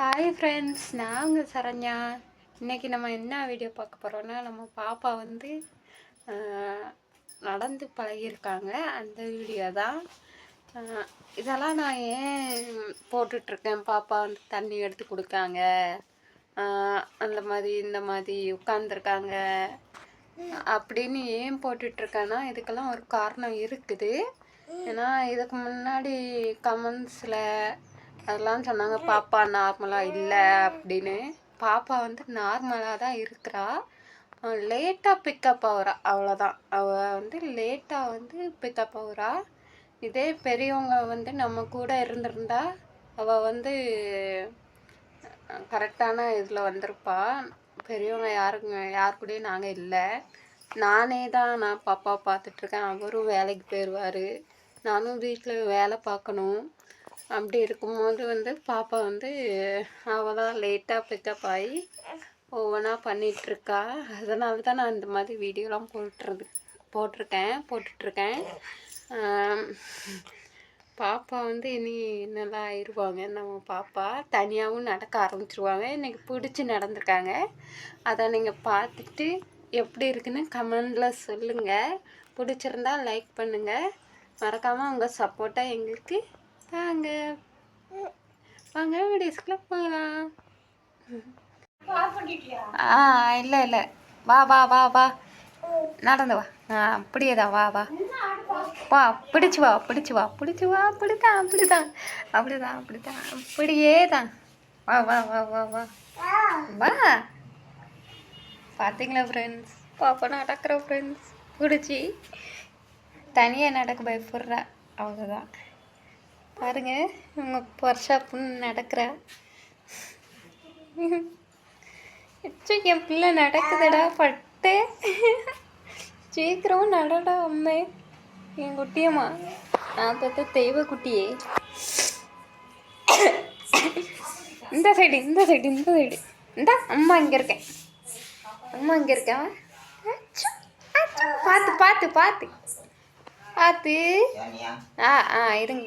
Hi friends நான் உங்கள் சரண்யா. இன்றைக்கி நம்ம என்ன வீடியோ பார்க்க போகிறோன்னா நம்ம பாப்பா வந்து நடந்து பழகியிருக்காங்க. அந்த வீடியோ தான். இதெல்லாம் நான் ஏன் போட்டுட்ருக்கேன்? பாப்பா வந்து தண்ணி எடுத்து கொடுக்காங்க. அந்த மாதிரி இந்த மாதிரி உட்காந்துருக்காங்க அப்படின்னு ஏன் போட்டுட்ருக்கேன்னா இதுக்கெல்லாம் ஒரு காரணம் இருக்குது. ஏன்னா இதுக்கு முன்னாடி கமெண்ட்ஸில் அதெல்லாம் சொன்னாங்க பாப்பா நார்மலாக இல்லை அப்படின்னு. பாப்பா வந்து நார்மலாக தான் இருக்கிறா. லேட்டாக பிக்கப் ஆகுறா அவ்வளோதான் அவள் வந்து லேட்டாக வந்து பிக்கப் ஆகுறா. இதே பெரியவங்க வந்து நம்ம கூட இருந்திருந்தா அவள் வந்து கரெக்டான இதில் வந்திருப்பா. பெரியவங்க யாருங்க யார் கூடயும் நாங்கள் இல்லை. நானே தான் நான் பாப்பா பார்த்துட்ருக்கேன் அவரும் வேலைக்கு போயிடுவார் நானும் வீட்டில் வேலை பார்க்கணும். அப்படி இருக்கும்போது வந்து பாப்பா வந்து அவள் தான் லேட்டாக பிக்கப் ஆகி ஒவ்வொன்றா பண்ணிகிட்ருக்கா அதனால தான் நான் இந்த மாதிரி வீடியோலாம் போட்டுறது போட்டிருக்கேன் போட்டுட்ருக்கேன் பாப்பா வந்து இனி நல்லா ஆயிடுவாங்க நம்ம பாப்பா தனியாகவும் நடக்க ஆரம்பிச்சிருவாங்க. இன்றைக்கி பிடிச்சி நடந்திருக்காங்க. அதை நீங்கள் பார்த்துட்டு எப்படி இருக்குன்னு கமெண்டில் சொல்லுங்கள் பிடிச்சிருந்தா லைக் பண்ணுங்கள் மறக்காமல் உங்கள் சப்போர்ட்டாக எங்களுக்கு வாங்க. வாங்க வீடியோஸ்க்குள்ள போகலாம் ஆ இல்லை இல்லை. வா வா வா வா. நடந்து வா. ஆ அப்படியே தான் வா வா. வா பிடிச்சு வா பிடிச்சு வா. பிடிச்சு வா அப்படிதான் அப்படிதான் அப்படிதான் அப்படிதான் அப்படியே தான் வா வா வா வா வா. வா. பார்த்தீங்களா ஃப்ரெண்ட்ஸ் பாப்பா நடக்கிற ஃப்ரெண்ட்ஸ் பிடிச்சி. தனியாக நடக்க பயப்படுறா. அவ்வளோதான் பாருங்க இவங்க ஒர்க் ஷாப்புன்னு நடக்கிறா. அச்சோ, என் பிள்ளை நடக்குதுடா பட்டு. சீக்கிரம் நடடா அம்மே. என் குட்டியம்மா. நான் பார்த்த தெய்வ குட்டியே. இந்த சைடு இந்த சைடு இந்த சைடு இந்த அம்மா இங்கே இருக்கேன். அம்மா இங்கே இருக்கேன் பார்த்து பார்த்து பார்த்து பார்த்து ஆ ஆ இருங்க.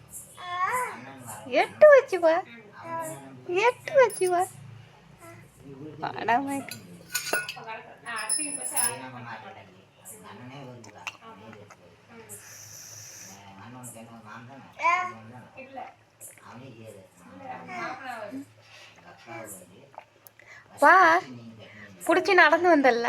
எட்டு வச்சு வா எட்டு வச்சு வா படம் வா. பிடிச்சி நடந்து வந்தல்ல.